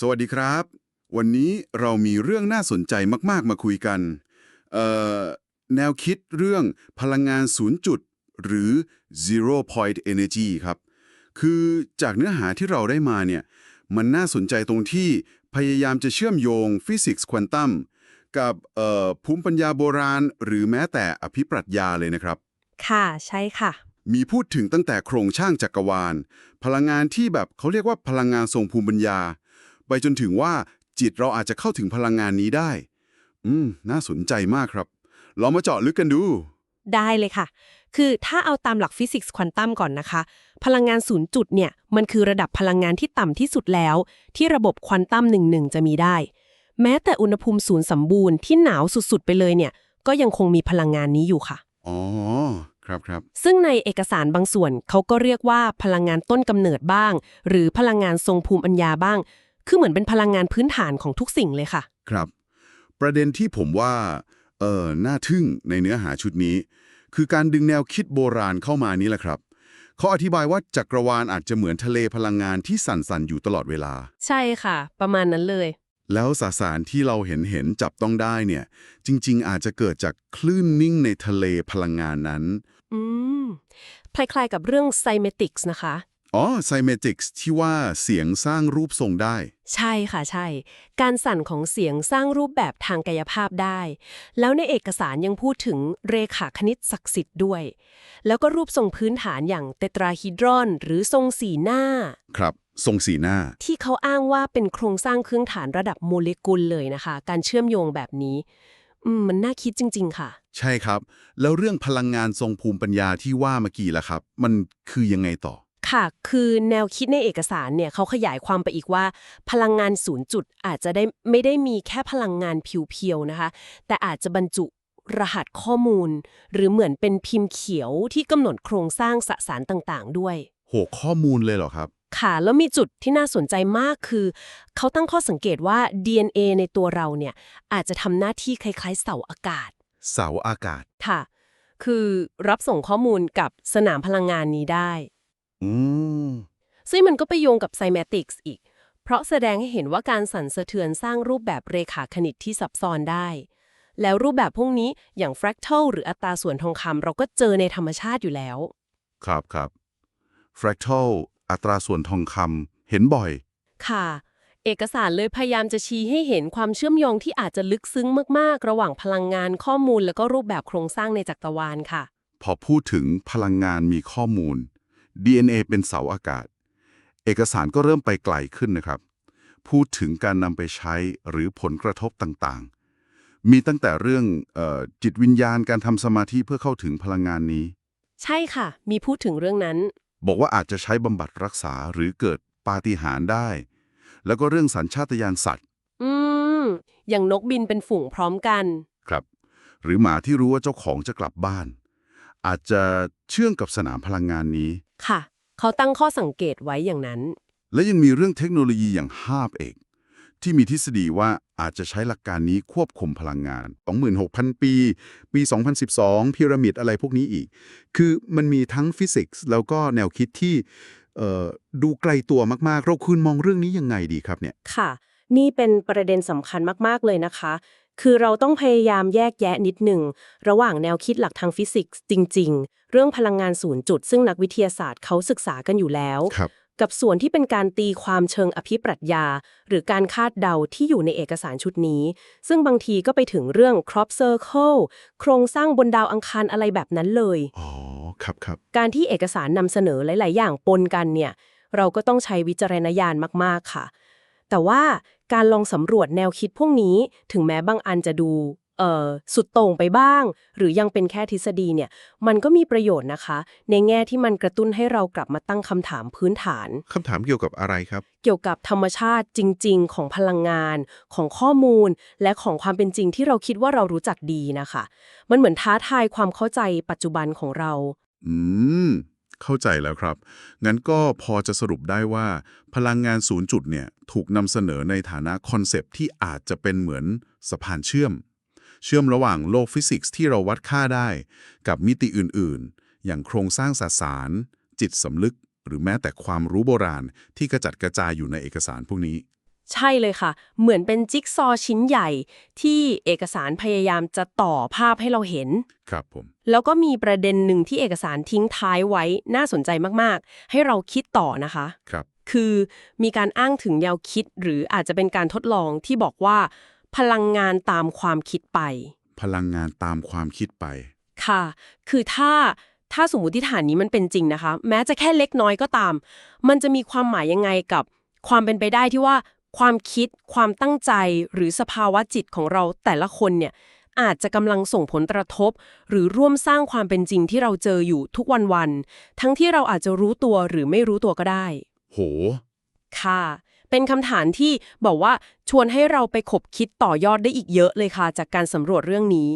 สวัสดีครับ วันนี้เรามีเรื่องน่าสนใจมาก ๆ มาคุยกันเอ่อแนวคิดเรื่องพลังงานศูนย์จุด หรือ zero point energy ครับ คือจากเนื้อหาที่เราได้มาเนี่ย มันน่าสนใจตรงที่พยายามจะเชื่อมโยงฟิสิกส์ควอนตัมกับเอ่อภูมิปัญญาโบราณ หรือแม้แต่อภิปรัชญาเลยนะครับ ค่ะใช่ค่ะ มีพูดถึงตั้งแต่โครงช่างจักรวาล พลังงานที่แบบเขาเรียกว่าพลังงานทรงภูมิปัญญา ไปจนถึงว่าจิตเราอาจจะเข้าถึงพลังงานนี้ได้ อืม น่าสนใจมากครับลองมาเจาะลึกกันดู ได้เลยค่ะ คือถ้าเอาตามหลักฟิสิกส์ควอนตัมก่อนนะคะ พลังงานศูนย์จุดเนี่ย มันคือระดับพลังงานที่ต่ำที่สุดแล้ว ที่ระบบควอนตัมหนึ่งหนึ่งจะมีได้ แม้แต่อุณหภูมิศูนย์สมบูรณ์ที่หนาวสุดๆไปเลยเนี่ย ก็ยังคงมีพลังงานนี้อยู่ค่ะ อ๋อ ครับครับ ซึ่งในเอกสารบางส่วนเขาก็เรียกว่าพลังงานต้นกำเนิดบ้าง หรือพลังงานทรงภูมิปัญญาบ้าง คือเหมือนเป็นพลังงานพื้นฐานของทุกสิ่งเลยค่ะ ครับ ประเด็นที่ผมว่าเออน่าทึ่งในเนื้อหาชุดนี้ คือการดึงแนวคิดโบราณเข้ามานี่แหละครับเขาอธิบายว่าจักรวาลอาจจะเหมือนทะเลพลังงานที่สั่นๆอยู่ตลอดเวลา ใช่ค่ะ ประมาณนั้นเลย แล้วสสารที่เราเห็นเห็นจับต้องได้เนี่ย จริง ๆ อาจจะเกิดจากคลื่นนิ่งในทะเลพลังงานนั้น อืมคล้ายๆกับเรื่อง cymatics นะคะ อ๋อ cymatics ที่ว่าเสียงสร้างรูปทรงได้ ใช่ค่ะใช่ การสั่นของเสียงสร้างรูปแบบทางกายภาพได้ แล้วในเอกสารยังพูดถึงเรขาคณิตศักดิ์สิทธิ์ด้วย แล้วก็รูปทรงพื้นฐานอย่างเตตราฮีดรอน หรือทรงสีหน้า ครับ ทรงสีหน้า ที่เขาอ้างว่าเป็นโครงสร้างเครื่องฐานระดับโมเลกุลเลยนะคะ การเชื่อมโยงแบบนี้อืมมันน่าคิดจริง ๆ ค่ะ ใช่ครับ แล้วเรื่องพลังงานทรงภูมิปัญญาที่ว่าเมื่อกี้ล่ะครับ มันคือยังไงต่อ ค่ะ คือแนวคิดในเอกสารเนี่ยเขาขยายความไปอีกว่า พลังงานศูนย์จุดอาจจะได้ไม่ได้มีแค่พลังงานเพียวๆนะคะ แต่อาจจะบรรจุรหัสข้อมูล หรือเหมือนเป็นพิมพ์เขียวที่กำหนดโครงสร้างสสารต่างๆ ด้วย โหข้อมูลเลยเหรอครับ ค่ะ แล้วมีจุดที่น่าสนใจมากคือ เขาตั้งข้อสังเกตว่า DNA ในตัวเราเนี่ยอาจจะทำหน้าที่คล้ายๆ เสาอากาศ เสาอากาศค่ะ คือรับส่งข้อมูลกับสนามพลังงานนี้ได้ อืม ซึ่งมันก็ไปโยงกับ cymatics อีก เพราะแสดงให้เห็นว่าการสั่นสะเทือนสร้างรูปแบบเรขาคณิตที่ซับซ้อนได้ แล้วรูปแบบพวกนี้อย่าง fractal หรืออัตราส่วนทองคำเราก็เจอในธรรมชาติอยู่แล้ว ครับครับ fractal อัตราส่วนทองคำเห็นบ่อย ค่ะ เอกสารเลยพยายามจะชี้ให้เห็นความเชื่อมโยงที่อาจจะลึกซึ้งมากๆ ระหว่างพลังงานข้อมูล แล้วก็รูปแบบโครงสร้างในจักรวาลค่ะ พอพูดถึงพลังงานมีข้อมูล DNA เป็นเสาอากาศ เอกสารก็เริ่มไปไกลขึ้นนะครับ พูดถึงการนำไปใช้หรือผลกระทบต่างๆ มีตั้งแต่เรื่องเออจิตวิญญาณการทำสมาธิเพื่อเข้าถึงพลังงานนี้ ใช่ค่ะ มีพูดถึงเรื่องนั้น บอกว่าอาจจะใช้บำบัดรักษาหรือเกิดปาฏิหาริย์ได้ แล้วก็เรื่องสัญชาตญาณสัตว์ อืม อย่างนกบินเป็นฝูงพร้อมกัน ครับ หรือหมาที่รู้ว่าเจ้าของจะกลับบ้าน อาจจะเชื่องกับสนามพลังงานนี้ ค่ะ เขาตั้งข้อสังเกตไว้อย่างนั้น และยังมีเรื่องเทคโนโลยีอย่างฮาบเอกที่มีทฤษฎีว่าอาจจะใช้หลักการนี้ควบคุมพลังงาน 26,000 ปี ปี 2012 พีระมิดอะไรพวกนี้อีก คือมันมีทั้งฟิสิกส์แล้วก็แนวคิดที่เอ่อดูไกลตัวมาก ๆ เราคุณมองเรื่องนี้ยังไงดีครับเนี่ย ค่ะ นี่เป็นประเด็นสำคัญมาก ๆ เลยนะคะ คือเราต้องพยายามแยกแยะนิดหนึ่ง ระหว่างแนวคิดหลักทางฟิสิกส์จริง ๆ เรื่องพลังงานศูนย์จุด ซึ่งนักวิทยาศาสตร์เขาศึกษากันอยู่แล้ว ครับ กับส่วนที่เป็นการตีความเชิงอภิปรัชญา หรือการคาดเดาที่อยู่ในเอกสารชุดนี้ ซึ่งบางทีก็ไปถึงเรื่อง crop circle โครงสร้างบนดาวอังคารอะไรแบบนั้นเลย อ๋อ ครับครับ การที่เอกสารนำเสนอหลาย ๆ อย่างปนกันเนี่ย เราก็ต้องใช้วิจารณญาณมาก ๆ ค่ะ แต่ว่า การลองสำรวจแนวคิดพวกนี้ ถึงแม้บางอันจะดูเอ่อสุดโต่งไปบ้าง หรือยังเป็นแค่ทฤษฎีเนี่ย มันก็มีประโยชน์นะคะ ในแง่ที่มันกระตุ้นให้เรากลับมาตั้งคำถามพื้นฐาน คำถามเกี่ยวกับอะไรครับ เกี่ยวกับธรรมชาติจริง ๆ ของพลังงาน ของข้อมูล และของความเป็นจริงที่เราคิดว่าเรารู้จักดีนะคะ มันเหมือนท้าทายความเข้าใจปัจจุบันของเรา อืม เข้าใจแล้วครับ งั้นก็พอจะสรุปได้ว่า พลังงานศูนย์จุดเนี่ยถูกนำเสนอในฐานะคอนเซปต์ที่อาจจะเป็นเหมือนสะพานเชื่อม เชื่อมระหว่างโลกฟิสิกส์ที่เราวัดค่าได้ กับมิติอื่นๆ อย่างโครงสร้างสสาร จิตสำลึก หรือแม้แต่ความรู้โบราณที่กระจัดกระจายอยู่ในเอกสารพวกนี้ ใช่เลยค่ะ เหมือนเป็นจิ๊กซอว์ชิ้นใหญ่ ที่เอกสารพยายามจะต่อภาพให้เราเห็น ครับผม แล้วก็มีประเด็นหนึ่งที่เอกสารทิ้งท้ายไว้น่าสนใจมากๆ ให้เราคิดต่อนะคะ ครับ คือมีการอ้างถึงแนวคิด หรืออาจจะเป็นการทดลองที่บอกว่า พลังงานตามความคิดไป พลังงานตามความคิดไป ค่ะ คือถ้าถ้าสมมติฐานนี้มันเป็นจริงนะคะ แม้จะแค่เล็กน้อยก็ตาม มันจะมีความหมายยังไงกับความเป็นไปได้ที่ว่า ความคิด ความตั้งใจ หรือสภาวะจิตของเราแต่ละคนเนี่ยอาจจะกำลังส่งผลกระทบ หรือร่วมสร้างความเป็นจริงที่เราเจออยู่ทุกวันๆทั้งที่เราอาจจะรู้ตัวหรือไม่รู้ตัวก็ได้ โห ค่ะ เป็นคำถามที่บอกว่าชวนให้เราไปขบคิดต่อยอดได้อีกเยอะเลยค่ะ จากการสำรวจเรื่องนี้